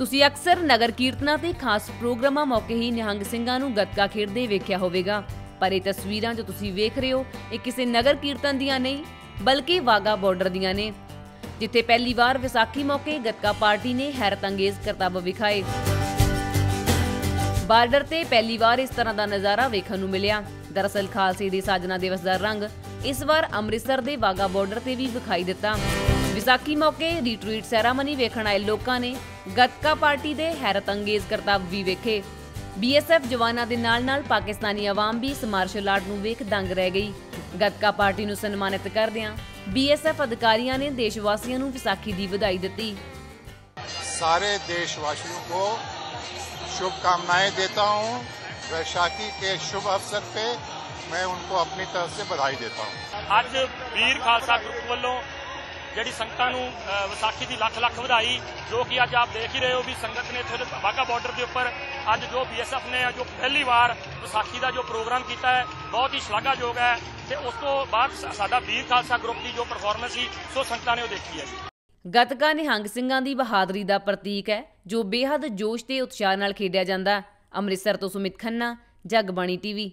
ਤੁਸੀਂ ਅਕਸਰ ਨਗਰ ਕੀਰਤਨਾਂ ਤੇ ਖਾਸ ਪ੍ਰੋਗਰਾਮਾਂ ਮੌਕੇ ਹੀ ਨਿਹੰਗ ਸਿੰਘਾਂ ਨੂੰ ਗੱਤਕਾ ਖੇਡਦੇ ਵੇਖਿਆ ਹੋਵੇਗਾ। ਪਰ ਇਹ ਤਸਵੀਰਾਂ ਜੋ ਤੁਸੀਂ ਵੇਖ ਰਹੇ ਹੋ, ਇਹ ਕਿਸੇ ਨਗਰ ਕੀਰਤਨ ਦੀਆਂ ਨਹੀਂ, ਬਲਕਿ ਵਾਗਾ ਬਾਰਡਰ ਦੀਆਂ ਨੇ। ਜਿੱਥੇ ਪਹਿਲੀ ਵਾਰ ਵਿਸਾਖੀ ਮੌਕੇ ਗੱਤਕਾ ਪਾਰਟੀ ਨੇ ਹੈਰਤ ਕਰਤੱਵ ਵਿਖਾਏ। ਬਾਰਡਰ ਤੇ ਪਹਿਲੀ ਵਾਰ ਇਸ ਤਰ੍ਹਾਂ ਦਾ ਨਜ਼ਾਰਾ ਵੇਖਣ ਨੂੰ ਮਿਲਿਆ। ਦਰਅਸਲ ਖਾਲਸੇ ਦੇ ਸਾਜਨਾ ਦਿਵਸ ਦਾ ਰੰਗ ਇਸ ਵਾਰ ਅੰਮ੍ਰਿਤਸਰ ਦੇ ਵਾਗਾ ਬਾਰਡਰ ਤੇ ਵੀ ਵਿਖਾਈ ਦਿੱਤਾ। ਵਿਸਾਖੀ ਮੌਕੇ ਰੀਟਰੀਟ ਸੈਰਾਮਨੀ ਵੇਖਣ ਆਏ ਲੋਕਾਂ ਨੇ ਗੱਤਕਾ ਪਾਰਟੀ ਦੇ ਹੈਰਤ ਅੰਗੇਜ਼ ਕਰਤੱਵ ਵੀ ਵੇਖੇ ਬੀਐਸਐਫ ਜਵਾਨਾਂ ਦੇ ਨਾਲ-ਨਾਲ ਪਾਕਿਸਤਾਨੀ ਆਵਾਮ ਵੀ ਇਸ ਮਾਰਸ਼ਲ ਆਰਟ ਨੂੰ ਵੇਖ ਦੰਗ ਰਹਿ ਗਈ ਗੱਤਕਾ ਪਾਰਟੀ ਨੂੰ ਸਨਮਾਨਿਤ ਕਰਦਿਆਂ ਬੀਐਸਐਫ ਅਧਿਕਾਰੀਆਂ ਨੇ ਦੇਸ਼ ਵਾਸੀਆਂ ਨੂੰ ਵਿਸਾਖੀ ਦੀ ਵਧਾਈ ਦਿੱਤੀ सारे देशवासियों को शुभकामनाएं देता हूं वैशाखी के शुभ अवसर पे मैं उनको अपनी तरफ से बधाई देता हूं ਅੱਜ ਵੀਰ ਖਾਲਸਾ ਗਰੁੱਪ ਵੱਲੋਂ ਜਿਹੜੀ ਸੰਗਤਾਂ ਨੂੰ ਵਿਸਾਖੀ ਦੀ ਲੱਖ ਲੱਖ ਵਧਾਈ, ਜੋ ਕਿ ਅੱਜ ਆਪ ਦੇਖ ਹੀ ਰਹੇ ਹੋ ਵੀ ਸੰਗਤ ਨੇ ਇੱਥੇ ਵਾਹਗਾ ਬਾਰਡਰ ਦੇ ਉੱਪਰ ਅੱਜ ਜੋ ਬੀਐਸਐਫ ਨੇ ਜੋ ਪਹਿਲੀ ਵਾਰ ਵਿਸਾਖੀ ਦਾ ਜੋ ਪ੍ਰੋਗਰਾਮ ਕੀਤਾ ਹੈ, ਬਹੁਤ ਹੀ ਸ਼ਲਾਘਾਯੋਗ ਹੈ ਤੇ ਉਸ ਤੋਂ ਬਾਅਦ ਸਾਡਾ ਵੀਰ ਖਾਲਸਾ ਗਰੁੱਪ ਦੀ ਜੋ ਪਰਫਾਰਮੈਂਸ ਸੀ, ਸੋ ਸੰਗਤਾਂ ਨੇ ਉਹ ਦੇਖੀ ਹੈ ਜੀ। ਗੱਤਕਾ ਨਿਹੰਗ ਸਿੰਘਾਂ ਦੀ ਬਹਾਦਰੀ ਦਾ ਪ੍ਰਤੀਕ ਹੈ, ਜੋ ਬੇਹੱਦ ਜੋਸ਼ ਤੇ ਉਤਸ਼ਾਹ ਨਾਲ ਖੇਡਿਆ ਜਾਂਦਾ। ਅੰਮ੍ਰਿਤਸਰ ਤੋਂ ਸੁਮਿਤ ਖੰਨਾ, ਜਗਬਾਣੀ ਟੀਵੀ।